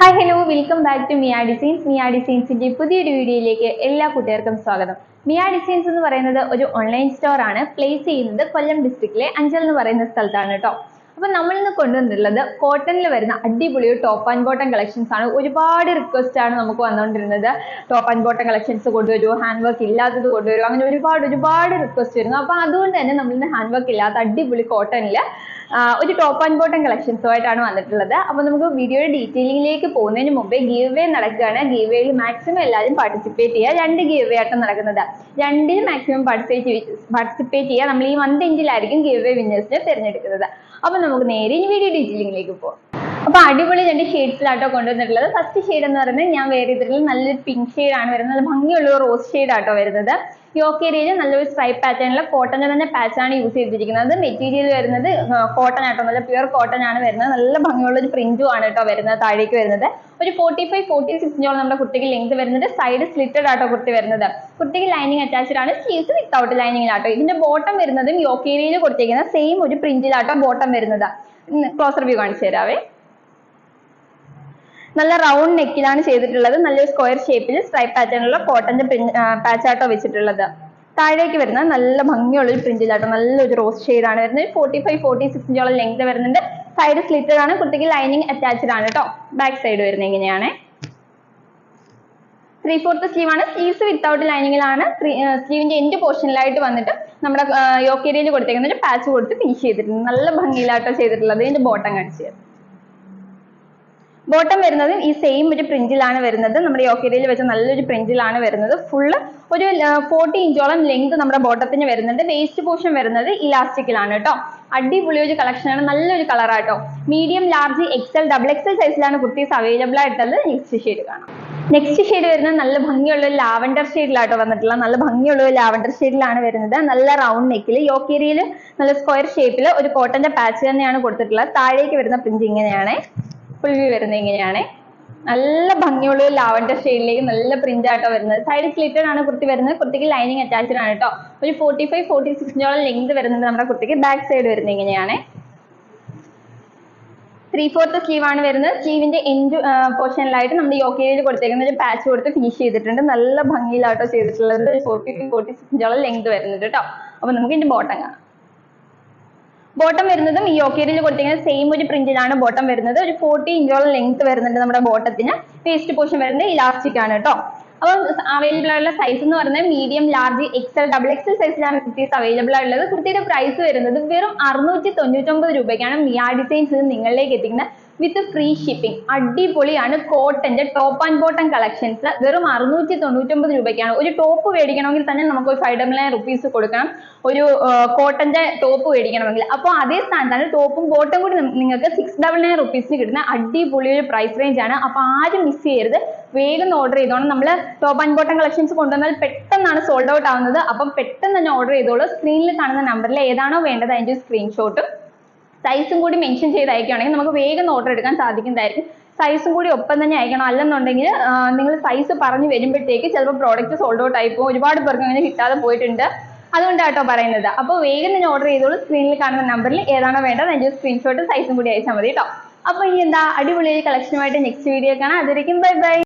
Hi hello welcome back to Mia designs Mia ഡിസൈൻസിന്റെ പുതിയൊരു വീഡിയോയിലേക്ക് എല്ലാ കൂട്ടുകാർക്കും സ്വാഗതം. മിയ ഡിസൈൻസ് എന്ന് പറയുന്നത് ഒരു ഓൺലൈൻ സ്റ്റോർ ആണ്. പ്ലേസ് ചെയ്യുന്നത് കൊല്ലം ഡിസ്ട്രിക്റ്റിലെ അഞ്ചൽ എന്ന് പറയുന്ന സ്ഥലത്താണ് കേട്ടോ. അപ്പൊ നമ്മൾ ഇന്ന് കൊണ്ടുവന്നിട്ടുള്ളത് കോട്ടണിൽ വരുന്ന അടിപൊളി ടോപ്പ് ആൻഡ് ബോട്ടം കളക്ഷൻസ് ആണ്. ഒരുപാട് റിക്വസ്റ്റ് ആണ് നമുക്ക് വന്നുകൊണ്ടിരുന്നത് ടോപ്പ് ആൻഡ് ബോട്ടം കളക്ഷൻസ് കൊണ്ടുവരുമോ ഹാൻഡ് വർക്ക് ഇല്ലാത്തത് കൊണ്ടുവരുമോ അങ്ങനെ ഒരുപാട് ഒരുപാട് റിക്വസ്റ്റ് വരുന്നു. അപ്പൊ അതുകൊണ്ട് തന്നെ നമ്മൾ ഇന്ന് ഹാൻഡ് വർക്ക് ഇല്ലാത്ത അടിപൊളി കോട്ടണിൽ ഒരു ടോപ്പ് ആൻഡ് ബോട്ടം കളക്ഷൻസുമായിട്ടാണ് വന്നിട്ടുള്ളത്. അപ്പോൾ നമുക്ക് വീഡിയോയുടെ ഡീറ്റെയിലിംഗിലേക്ക് പോകുന്നതിന് മുമ്പേ ഗീവ് നടക്കുകയാണ്. ഗീവ് മാക്സിമം എല്ലാവരും പാർട്ടിസിപ്പേറ്റ് ചെയ്യുക. രണ്ട് ഗീവ് വേ നടക്കുന്നത്. രണ്ടിലും മാക്സിമം പാർട്ടിസിപ്പേറ്റ് പാർട്ടിസിപ്പേറ്റ് ചെയ്യുക. നമ്മൾ ഈ മന്ത് എൻഡിലായിരിക്കും ഗീവ് വേ വിന്നേഴ്സിനെ തിരഞ്ഞെടുക്കുന്നത്. അപ്പോൾ നമുക്ക് നേരെ ഇനി വീഡിയോ ഡീറ്റെയിലിംഗിലേക്ക് പോകാം അപ്പൊ അടിപൊളി രണ്ട് ഷെയ്ഡ്സിലാട്ടോ കൊണ്ടുവന്നിട്ടുള്ളത്. ഫസ്റ്റ് ഷെയ്ഡ് എന്ന് പറയുന്നത് ഞാൻ വേറെ ഇതിൽ നല്ലൊരു പിങ്ക് ഷെയ്ഡ് ആണ് വരുന്നത്. നല്ല ഭംഗിയുള്ള റോസ് ഷെയ്ഡ് ആട്ടോ വരുന്നത്. യോക്ക് ഏരിയയിൽ നല്ലൊരു സ്ട്രൈപ്പ് പാറ്റേണിലെ കോട്ടന്റെ തന്നെ പാച്ച് ആണ് യൂസ് ചെയ്തിരിക്കുന്നത്. മെറ്റീരിയൽ വരുന്നത് കോട്ടൺ ആട്ടോ. നല്ല പ്യുവർ കോട്ടൺ ആണ് വരുന്നത്. നല്ല ഭംഗിയുള്ള ഒരു പ്രിന്റും ആണ് കേട്ടോ വരുന്നത് താഴേക്ക് വരുന്നത്. ഒരു ഫോർട്ടി ഫൈവ് ഫോർട്ടി സിക്സിനോളം നമ്മുടെ കുട്ടിക്ക് ലെങ്ത് വരുന്നത്. സൈഡ് സ്ലിറ്റഡ് ആട്ടോ കുർത്തി വരുന്നത്. കുട്ടിക്ക് ലൈനിങ് അറ്റാച്ച്ഡ് ആണ്. സ്ലീവ്സ് വിത്തൗട്ട് ലൈനിങ്ങിലാട്ടോ ഇതിന്റെ ബോട്ടം വരുന്നതും യോക്ക് ഏരിയയിൽ സെയിം ഒരു പ്രിന്റിലാട്ടോ ബോട്ടം വരുന്നത്. ക്ലോസർ വ്യൂ കാണിച്ചു തരാവേ. നല്ല റൗണ്ട് നെക്കിലാണ് ചെയ്തിട്ടുള്ളത്. നല്ലൊരു സ്ക്വയർ ഷേപ്പിൽ സ്ട്രൈപ്പ് പാറ്റേണിലുള്ള കോട്ടന്റെ പാച്ചാട്ടോ വെച്ചിട്ടുള്ളത്. താഴേക്ക് വരുന്ന നല്ല ഭംഗിയുള്ള ഒരു പ്രിന്റിലാട്ടോ നല്ലൊരു റോസ് ആണ് വരുന്നത്. ഫോർട്ടി ഫൈവ് ഫോർട്ടി സിക്സിഞ്ചോളം ലെങ്ത് വരുന്നുണ്ട്. സൈഡ് സ്ലിറ്റഡ് ആണ്. കുട്ടിക്ക് ലൈനിങ് അറ്റാച്ച്ഡ് ആണ് കേട്ടോ ബാക്ക് സൈഡ് വരുന്നത് ഇങ്ങനെയാണ്. ത്രീ ഫോർത്ത് സ്ലീവ് ആണ് സ്ലീവ്സ് വിത്തൗട്ട് ലൈനിങ്ങിലാണ് സ്ലീവിന്റെ എൻഡ് പോർഷനിലായിട്ട് വന്നിട്ട് നമ്മുടെ യോക്കേരിയയിൽ കൊടുത്തേക്കുന്ന ഒരു പാച്ച് കൊടുത്ത് ഫിനിഷ് ചെയ്തിട്ടുണ്ട്. നല്ല ഭംഗിയിലാട്ടോ ചെയ്തിട്ടുള്ളത്. ഇതിന്റെ ബോട്ടം കാണിച്ചു ബോട്ടം വരുന്നത് ഈ സെയിം ഒരു പ്രിന്റിലാണ് വരുന്നത്. നമ്മുടെ യോക്കേരിയയിൽ വെച്ച നല്ലൊരു പ്രിന്റിലാണ് വരുന്നത്. ഫുള്ള് ഒരു ഫോർട്ടി ഇഞ്ചോളം ലെങ്ത് നമ്മുടെ ബോട്ടത്തിന് വരുന്നുണ്ട്. വേസ്റ്റ് പോർഷൻ വരുന്നത് ഇലാസ്റ്റിക്കിലാണ് കേട്ടോ. അടിപൊളി ഒരു കളക്ഷനാണ് നല്ലൊരു കളറാട്ടോ medium large XL double XL സൈസിലാണ് കുർത്തീസ് അവൈലബിൾ ആയിട്ടുള്ളത്. നെക്സ്റ്റ് ഷെയ്ഡ് കാണാം. നെക്സ്റ്റ് ഷെയ്ഡ് വരുന്നത് നല്ല ഭംഗിയുള്ള ഒരു ലാവൻഡർ ഷെയ്ഡിലാട്ടോ വന്നിട്ടുള്ള നല്ല ഭംഗിയുള്ള ഒരു ലാവൻഡർ ഷെയ്ഡിലാണ് വരുന്നത്. നല്ല റൗണ്ട് നെക്കിൽ യോക്കേരിയയിൽ നല്ല സ്ക്വയർ ഷേപ്പിൽ ഒരു കോട്ടന്റെ പാച്ച് തന്നെയാണ് കൊടുത്തിട്ടുള്ളത്. താഴേക്ക് വരുന്ന പ്രിന്റ് ഇങ്ങനെയാണ്. വ്യൂ വരുന്നത് ഇങ്ങനെയാണ്. നല്ല ഭംഗിയുള്ള ലാവൻഡർ ഷെയ്ഡിലേക്ക് നല്ല പ്രിന്റ് ആട്ടോ വരുന്നത്. സൈഡ് സ്ലിറ്റഡ് ആണ് കുർത്തി വരുന്നത്. കുർത്തിക്ക് ലൈനിങ് അറ്റാച്ച്ഡ് ആണ് കേട്ടോ. ഒരു ഫോർട്ടി ഫൈവ് ഫോർട്ടി സിക്സിനോളം ലെങ്ത് വരുന്നുണ്ട് നമ്മുടെ കുർത്തിക്ക്. ബാക്ക് സൈഡ് വരുന്നത് ഇങ്ങനെയാണ്. ത്രീ ഫോർത്ത് സ്ലീവ് ആണ് വരുന്നത്. സ്ലീവിന്റെ എൻഡ് പോർഷനിലായിട്ട് നമ്മൾ യോക്ക് ഏരിയയിൽ കൊടുത്തേക്കുന്ന ഒരു പാച്ച് കൊടുത്ത് ഫിനിഷ് ചെയ്തിട്ടുണ്ട്. നല്ല ഭംഗിയിലാട്ടോ ചെയ്തിട്ടുള്ളത്. ഫോർട്ടി ടു ഫോർട്ടി സിക്സിനോളം ലെങ്ത് വരുന്നുണ്ട് കേട്ടോ. അപ്പൊ നമുക്ക് ഇതിന്റെ ബോട്ടം കാണാം. ബോട്ടം വരുന്നതും ഈ യോക്കേരിയിൽ കൊടുത്തിരിക്കുന്ന സെയിം ഒരു പ്രിന്റിലാണ് ബോട്ടം വരുന്നത്. ഒരു ഫോർട്ടി ഇഞ്ചോളം ലെങ്ത് വരുന്നുണ്ട് നമ്മുടെ ബോട്ടത്തിന് വേസ്റ്റ് പോർഷൻ വരുന്നത് ഇലാസ്റ്റിക് ആണ് കേട്ടോ. അപ്പോൾ അവൈലബിൾ ആയുള്ള സൈസ് എന്ന് പറയുന്നത് medium large XL double XL സൈസിലാണ് കുർത്തീസ് അവൈലബിൾ ആയിട്ടുള്ളത്. കുർത്തിയുടെ പ്രൈസ് വരുന്നത് വെറും അറുന്നൂറ്റി തൊണ്ണൂറ്റൊമ്പത് രൂപയ്ക്കാണ്. മിയാ ഡിസൈൻസ് നിങ്ങളിലേക്ക് എത്തിക്കുന്നത്. വിത്ത് ഫ്രീ ഷിപ്പിംഗ് അടിപൊളിയാണ് കോട്ടന്റെ ടോപ്പ് ആൻഡ് ബോട്ടം കളക്ഷൻസ് വെറും അറുന്നൂറ്റി തൊണ്ണൂറ്റൊമ്പത് രൂപയ്ക്കാണ്. ഒരു ടോപ്പ് മേടിക്കണമെങ്കിൽ തന്നെ നമുക്ക് ഒരു ഫൈവ് ഡബിൾ നയൻ റുപ്പീസ് കൊടുക്കണം. ഒരു കോട്ടന്റെ ടോപ്പ് മേടിക്കണമെങ്കിൽ. അപ്പോൾ അതേ സ്ഥാനത്താണ് ടോപ്പും ബോട്ടും കൂടി നിങ്ങൾക്ക് സിക്സ് ഡബിൾ നയൻ റുപ്പീസിന് കിട്ടുന്ന അടിപൊളി ഒരു പ്രൈസ് റേഞ്ച് ആണ്. അപ്പോൾ ആരും മിസ് ചെയ്യരുത്. വേഗം ഓർഡർ ചെയ്തോണം. നമ്മൾ ടോപ്പ് ആൻഡ് ബോട്ടം കളക്ഷൻസ് കൊണ്ടുവന്നാൽ പെട്ടെന്നാണ് സോൾഡ് ഔട്ട് ആവുന്നത്. അപ്പം പെട്ടെന്ന് തന്നെ ഓർഡർ ചെയ്തോളൂ. സ്ക്രീനിൽ കാണുന്ന നമ്പറിൽ ഏതാണോ വേണ്ടത് അതിന്റെ സ്ക്രീൻഷോട്ടും സൈസും കൂടി മെൻഷൻ ചെയ്ത് അയക്കുകയാണെങ്കിൽ നമുക്ക് വേഗം ഓർഡർ എടുക്കാൻ സാധിക്കുന്നതായിരിക്കും. സൈസും കൂടി ഒപ്പം തന്നെ അയക്കണം അല്ലെന്നുണ്ടെങ്കിൽ നിങ്ങൾ സൈസ് പറഞ്ഞു വരുമ്പോഴത്തേക്ക് ചിലപ്പോൾ പ്രോഡക്റ്റ് സോൾഡ് ഔട്ട് ആയി പോകും ഒരുപാട് പേർക്ക് അങ്ങനെ കിട്ടാതെ പോയിട്ടുണ്ട്. അതുകൊണ്ടാട്ടോ പറയുന്നത്. അപ്പോൾ വേഗം തന്നെ ഓർഡർ ചെയ്തോളൂ. സ്ക്രീനിൽ കാണുന്ന നമ്പറിൽ ഏതാണോ വേണ്ടത് അതിന്റെ സ്ക്രീൻഷോട്ട് സൈസും കൂടി അയച്ചാൽ മതി കേട്ടോ. അപ്പോൾ ഇനി എന്താ? അടിപൊളി കളക്ഷനുമായിട്ട് നെക്സ്റ്റ് വീഡിയോ കാണാം. അതുവരേക്കും ബൈ ബൈ